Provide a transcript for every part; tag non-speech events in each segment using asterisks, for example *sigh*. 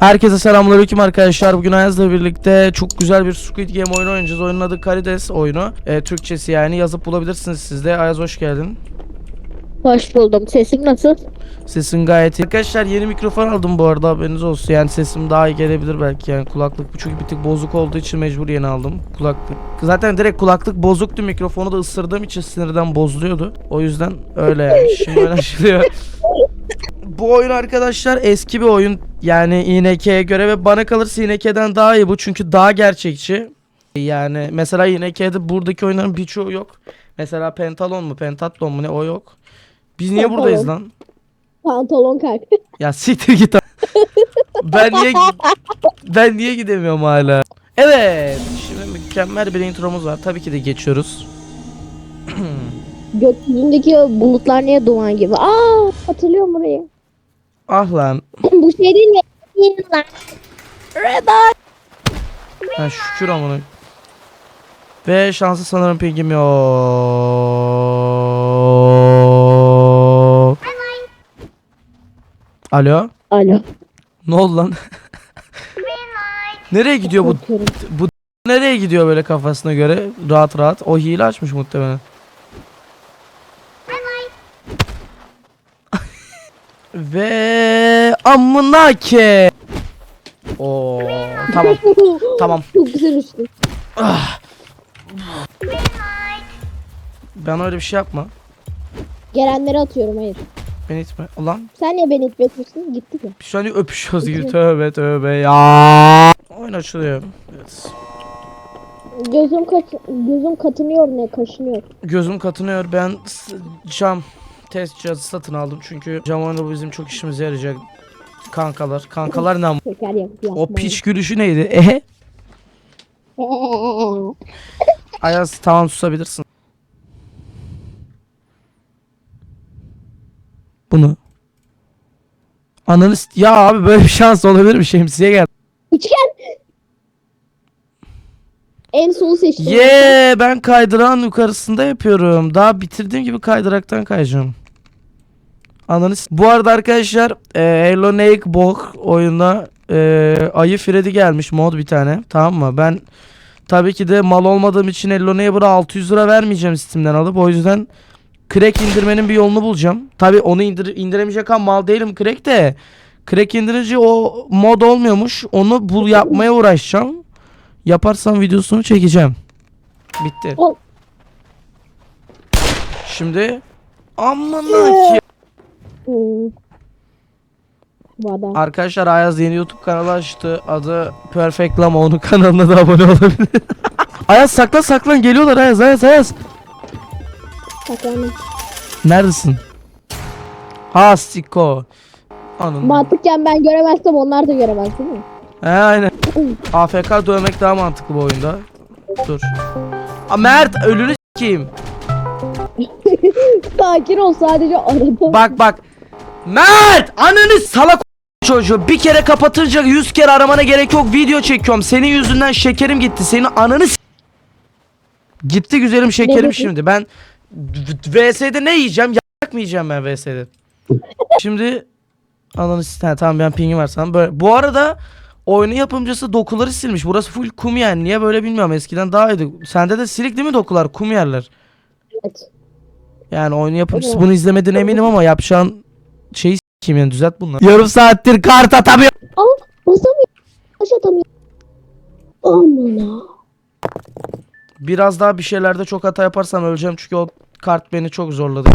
Herkese selamünaleyküm arkadaşlar. Bugün Ayaz'la birlikte çok güzel bir Squid Game oyunu oynayacağız. Oyunun adı Karides oyunu. Ee, Türkçesi yani yazıp bulabilirsiniz siz de. Ayaz hoş geldin. Hoş buldum. Sesim nasıl? Sesin gayet iyi. Arkadaşlar yeni mikrofon aldım bu arada haberiniz olsun. Yani sesim daha iyi gelebilir belki yani kulaklık bu çünkü bir tık bozuk olduğu için mecbur yeni aldım kulaklık. Zaten direkt kulaklık bozuktu mikrofonu da ısırdığım için sinirden bozuluyordu. O yüzden öyle yani. Şimdi öyle *laughs* açılıyor. Bu oyun arkadaşlar eski bir oyun. Yani INK'ye göre ve bana kalırsa INK'den daha iyi bu çünkü daha gerçekçi. Yani mesela INK'de buradaki oyunların birçoğu yok. Mesela Pentalon mu Pentatlon mu ne o yok. Biz niye Pentalon. buradayız lan? Pantolon kalk. Ya siktir git. *laughs* ben niye ben niye gidemiyorum hala? Evet. Şimdi mükemmel bir intromuz var. Tabii ki de geçiyoruz. *clears throat* Gökyüzündeki bulutlar niye duman gibi? Aa hatırlıyorum burayı. Ah lan. Bu şey? Yeniler. Red Eye. Ha şükür amına. Ve şansı sanırım pingim yok. Alo. Alo. Ne oldu lan? *laughs* nereye gidiyor bu? Bu nereye gidiyor böyle kafasına göre? Rahat rahat. O hile açmış muhtemelen. Ve amına ke. Oo tamam *laughs* tamam. Çok güzel uçtu. Ben öyle bir şey yapma. Gelenleri atıyorum hayır. Beni itme. Ulan Sen niye beni itmiyorsun? Gittik ya. biz şu an öpüşüyoruz gibi. Tövbe tövbe ya. Oyun açılıyor. Evet. Gözüm kaç gözüm katınıyor ne kaşınıyor. Gözüm katınıyor. Ben s- cam test cihazı satın aldım. Çünkü cam oyunu bizim çok işimize yarayacak. Kankalar. Kankalar ne am- Şeker yap. O piç gülüşü neydi? Ehe. *laughs* Ayaz tamam susabilirsin. Bunu. Ananı s- ya abi böyle bir şans olabilir mi? Şemsiye gel. Üçgen. En solu seçtim. Ye ben kaydıran yukarısında yapıyorum. Daha bitirdiğim gibi kaydıraktan kayacağım. Ananı s- Bu arada arkadaşlar e, Hello Neighbor oyuna e, Ayı Freddy gelmiş mod bir tane. Tamam mı? Ben tabii ki de mal olmadığım için Neighbor'a 600 lira vermeyeceğim Steam'den alıp. O yüzden crack indirmenin bir yolunu bulacağım. Tabii onu indir indiremeyecek ama mal değilim crack de. Crack indirince o mod olmuyormuş. Onu bul yapmaya uğraşacağım. Yaparsam videosunu çekeceğim. Bitti. Şimdi amına ki. Adam. Arkadaşlar Ayaz yeni YouTube kanalı açtı. Adı Perfect Lama. Onun kanalına da abone olabilir. *laughs* Ayaz saklan saklan geliyorlar Ayaz Ayaz Ayaz. Saklandım. Neredesin? Ha Siko. Anın. Mantıkken ben göremezsem onlar da göremez değil mi? He aynen. AFK dövmek daha mantıklı bu oyunda. Dur. Aa, Mert ölünü s**eyim. *laughs* Sakin ol sadece arada. Bak bak. Mert! Ananı salak çocuğu. Bir kere kapatınca 100 kere aramana gerek yok. Video çekiyorum. Senin yüzünden şekerim gitti. Senin ananı Gitti güzelim şekerim şimdi. Ben VS'de ne yiyeceğim? Yak mı yiyeceğim ben VS'de? *laughs* şimdi ananı ha, tamam ben pingim var sana. Böyle. Bu arada oyunun yapımcısı dokuları silmiş. Burası full kum yani. Niye böyle bilmiyorum. Eskiden daha iyiydi. Sende de silik değil mi dokular? Kum yerler. Evet. Yani oyun yapımcısı bunu izlemediğine eminim ama yapacağın şeyi s**eyim yani düzelt bunları. Yarım saattir kart atamıyor. Aa basamıyor. Taş atamıyor. Aman ha. Biraz daha bir şeylerde çok hata yaparsam öleceğim çünkü o kart beni çok zorladı.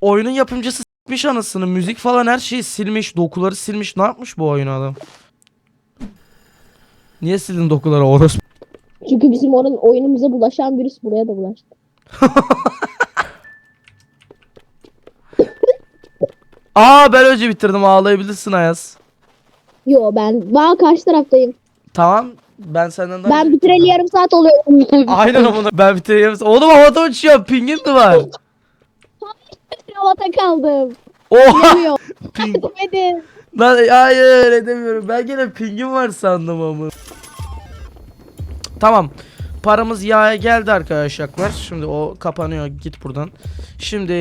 Oyunun yapımcısı s**miş anasını. Müzik falan her şeyi silmiş. Dokuları silmiş. Ne yapmış bu oyun adam? Niye sildin dokuları orospu? Çünkü bizim onun oyunumuza bulaşan virüs buraya da bulaştı. *laughs* Aa ben önce bitirdim ağlayabilirsin Ayaz. Yo ben ben karşı taraftayım. Tamam ben senden daha Ben *laughs* bitireli yarım saat oluyor. Aynen amına ben bitireyim. Oğlum havada uçuyor. Pingin mi var? Havata kaldım. Oha! *laughs* Ping. Lan hayır öyle demiyorum. Ben gene pingim var sandım ama. Tamam. Paramız yağa geldi arkadaşlar. Şimdi o kapanıyor. Git buradan. Şimdi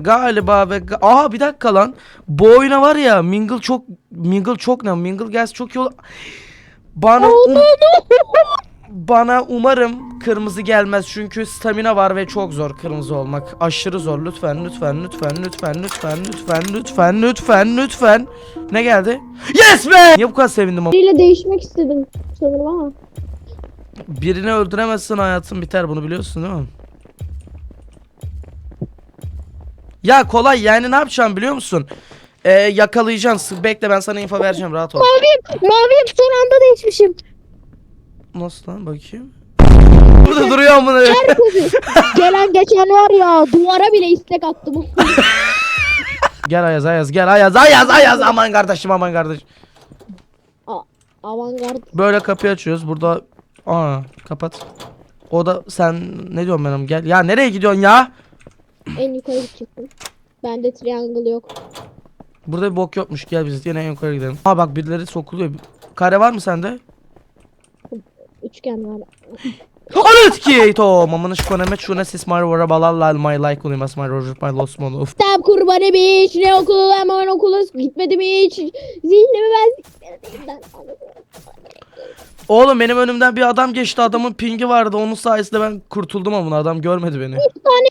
galiba ve Aa bir dakika lan. Bu oyuna var ya Mingle çok Mingle çok ne? Mingle gelse çok olur. Bana um- bana umarım kırmızı gelmez çünkü stamina var ve çok zor kırmızı olmak. Aşırı zor. Lütfen lütfen lütfen lütfen lütfen lütfen lütfen lütfen lütfen. Ne geldi? Yes be! Niye bu kadar sevindim? Biriyle değişmek istedim sanırım ama. Birini öldüremezsen hayatın biter bunu biliyorsun değil mi? Ya kolay yani ne yapacağım biliyor musun? Ee, yakalayacaksın. Bekle ben sana info vereceğim rahat ol. Maviyim, maviyim son anda değişmişim. Nasıl lan bakayım? Burada duruyor amına. Gelen geçen var ya duvara bile istek attım. Gel Ayaz Ayaz gel Ayaz Ayaz Ayaz aman kardeşim aman kardeşim. Avantgard. Böyle kapıyı açıyoruz. Burada aa kapat. O da sen ne diyorsun benim gel. Ya nereye gidiyorsun ya? En yukarı gidecektim. Bende triangle yok. Burada bir bok yokmuş. Gel biz yine en yukarı gidelim. Aa bak birileri sokuluyor. Kare var mı sende? Üçgen var. Anıt ki to mamını şkoneme şuna sis mar vara balal my like ulimas my roger my lost mon of. Tam kurbanı hiç ne okulu hemen okula gitmedim hiç. Zihnimi ben ben Oğlum benim önümden bir adam geçti. Adamın pingi vardı. Onun sayesinde ben kurtuldum ama adam görmedi beni. bir tane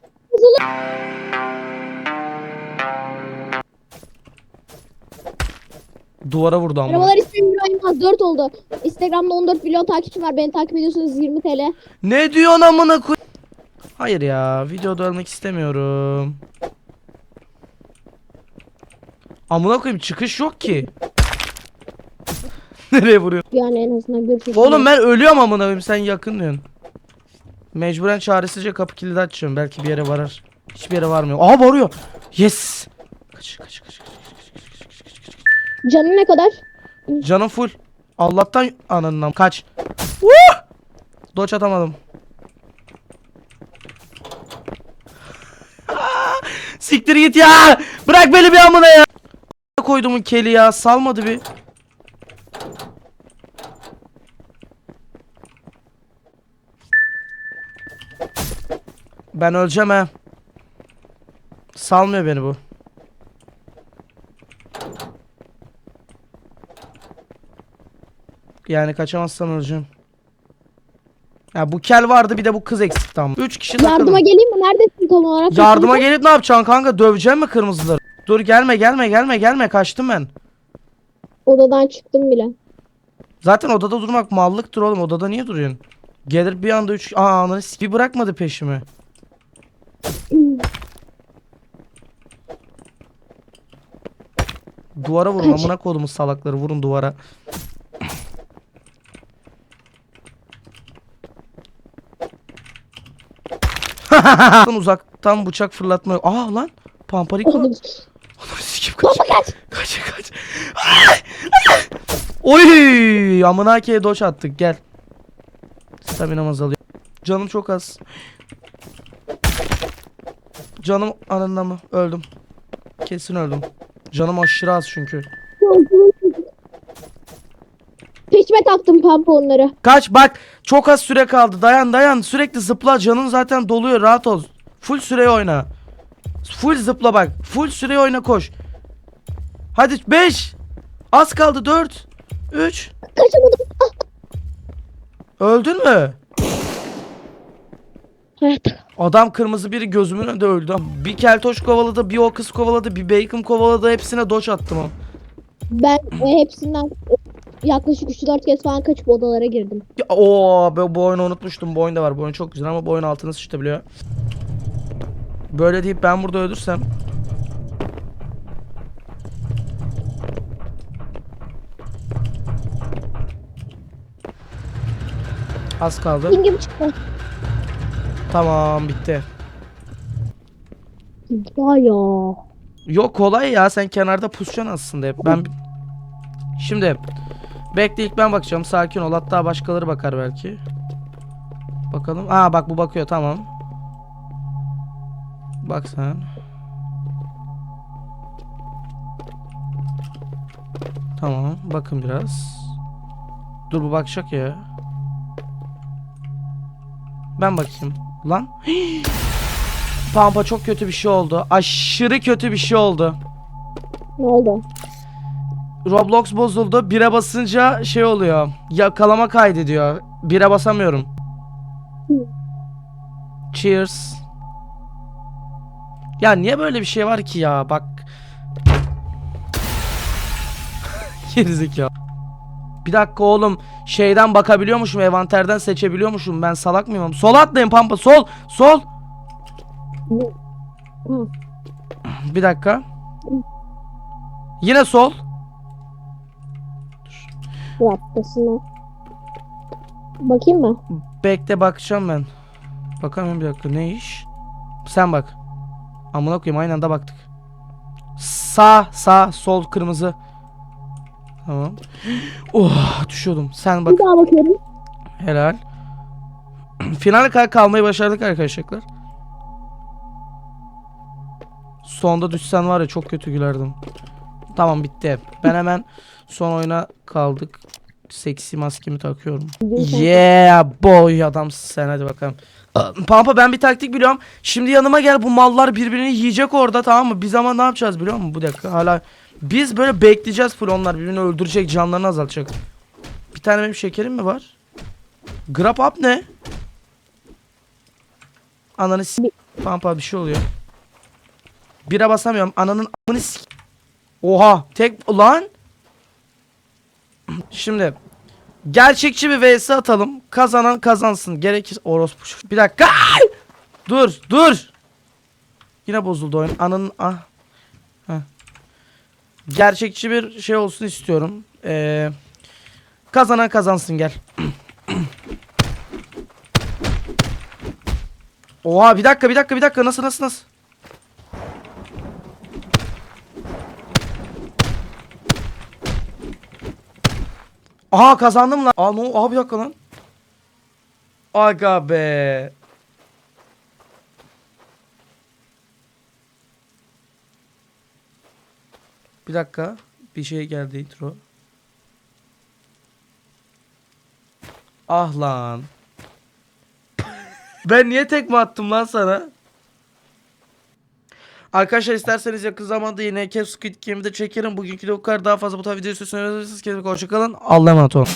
Duvara vurdu ama. Merhabalar ismim Miro Yılmaz 4 oldu. Instagram'da 14 milyon takipçim var. Beni takip ediyorsunuz 20 TL. Ne diyorsun amına koy? Hayır ya, videoda ölmek istemiyorum. Amına koyayım çıkış yok ki. *laughs* Nereye vuruyor? Yani en azından görüşürüz. Oğlum ben ölüyorum amına koyayım sen yakın diyorsun. Mecburen çaresizce kapı kilidi açıyorum. Belki bir yere varar. Hiçbir yere varmıyor. Aha varıyor. Yes. Kaç kaç kaç. kaç. Canın ne kadar? Canım full. Allah'tan ananından kaç. Woo! Doç atamadım. *laughs* Siktir git ya. Bırak beni bir amına ya. Koydumun keli ya. Salmadı bir. Ben öleceğim ha. Salmıyor beni bu. Yani kaçamazsam öleceğim. Ya bu kel vardı bir de bu kız eksik tam. 3 kişi. Yardıma geleyim mi? Neredesin tam olarak? Yardıma gelip ne yapacaksın kanka? Döveceğim mi kırmızıları? Dur gelme gelme gelme gelme kaçtım ben. Odadan çıktım bile. Zaten odada durmak mallıktır oğlum. Odada niye duruyorsun? Gelir bir anda 3 Aa ananı bir bırakmadı peşimi. Duvara vurun amına kodumu salakları vurun duvara. Uzaktan bıçak fırlatma. Aa lan Pampariko. Oğlum, Sikim kaç. Baba kaç. Kaç kaç. Oy! Amına ki doç attık gel. Staminam azalıyor. Canım çok az. Canım anında mı? Öldüm. Kesin öldüm. Canım aşırı az çünkü. Peşime taktım pampa. Kaç bak çok az süre kaldı. Dayan dayan sürekli zıpla. Canın zaten doluyor rahat ol. Full süre oyna. Full zıpla bak. Full süre oyna koş. Hadi 5. Az kaldı 4. 3. Kaçamadım. Öldün mü? Evet. Adam kırmızı biri gözümün önünde öldü. Bir keltoş kovaladı, bir o kız kovaladı, bir bacon kovaladı. Hepsine doç attım o. Ben e, hepsinden yaklaşık 3-4 kez falan kaçıp odalara girdim. Ya, Oo, ben bu oyunu unutmuştum. Bu oyun da var. Bu oyun çok güzel ama bu oyun altına sıçtabiliyor. Böyle deyip ben burada ölürsem Az kaldı. Gibi çıktı. Tamam bitti. Ya ya. Yok kolay ya sen kenarda pusacaksın aslında hep. Ben Şimdi bekle ilk ben bakacağım. Sakin ol. Hatta başkaları bakar belki. Bakalım. Aa bak bu bakıyor tamam. Bak sen. Tamam bakın biraz. Dur bu bakacak ya. Ben bakayım. Lan. *gasps* Pampa çok kötü bir şey oldu. Aşırı kötü bir şey oldu. Ne oldu? Roblox bozuldu. Bire basınca şey oluyor. Yakalama kaydediyor. Bire basamıyorum. Cheers. Ya niye böyle bir şey var ki ya? Bak. *laughs* Gerizekalı. Bir dakika oğlum. Şeyden bakabiliyormuşum. Envanterden seçebiliyormuşum. Ben salak mıyım? Sol atlayın pampa. Sol. Sol. Bir dakika. Yine sol. Bir dakikasına. Bakayım mı? Bekle bakacağım ben. Bakamıyorum bir dakika. Ne iş? Sen bak. Amına koyayım aynı anda baktık. Sağ, sağ, sol, kırmızı. Tamam. Oh, düşüyordum. Sen bak. Bir daha bakıyorum. Helal. *clears throat* Finale kadar kalmayı başardık arkadaşlar. Sonda düşsen var ya çok kötü gülerdim. Tamam bitti. Ben hemen son oyuna kaldık. Seksi maskemi takıyorum. Yeah boy adamsın sen hadi bakalım. Pampa ben bir taktik biliyorum. Şimdi yanıma gel bu mallar birbirini yiyecek orada tamam mı? Biz ama ne yapacağız biliyor musun? Bu dakika hala biz böyle bekleyeceğiz full onlar birbirini öldürecek canlarını azaltacak. Bir tane benim şekerim mi var? Grab up ne? Ananı s- Pampa bir şey oluyor. Bire basamıyorum. Ananın amını s- Oha tek lan. Şimdi gerçekçi bir vs atalım. Kazanan kazansın. Gerekir orospu. Bir dakika. Ay! Dur dur. Yine bozuldu oyun. Ananın ah. Heh. Gerçekçi bir şey olsun istiyorum. Ee, kazanan kazansın gel. Oha bir dakika bir dakika bir dakika nasıl nasıl nasıl? Aha kazandım lan. Aa no aha bir dakika lan. Aga be. Bir dakika. Bir şey geldi intro. Ah lan. *laughs* Ben niye tekme attım lan sana? Arkadaşlar isterseniz yakın zamanda yine Cap Squid Game'i de çekerim. Bugünkü de bu kadar daha fazla bu tarz video istiyorsanız hoşçakalın. Allah'a emanet olun.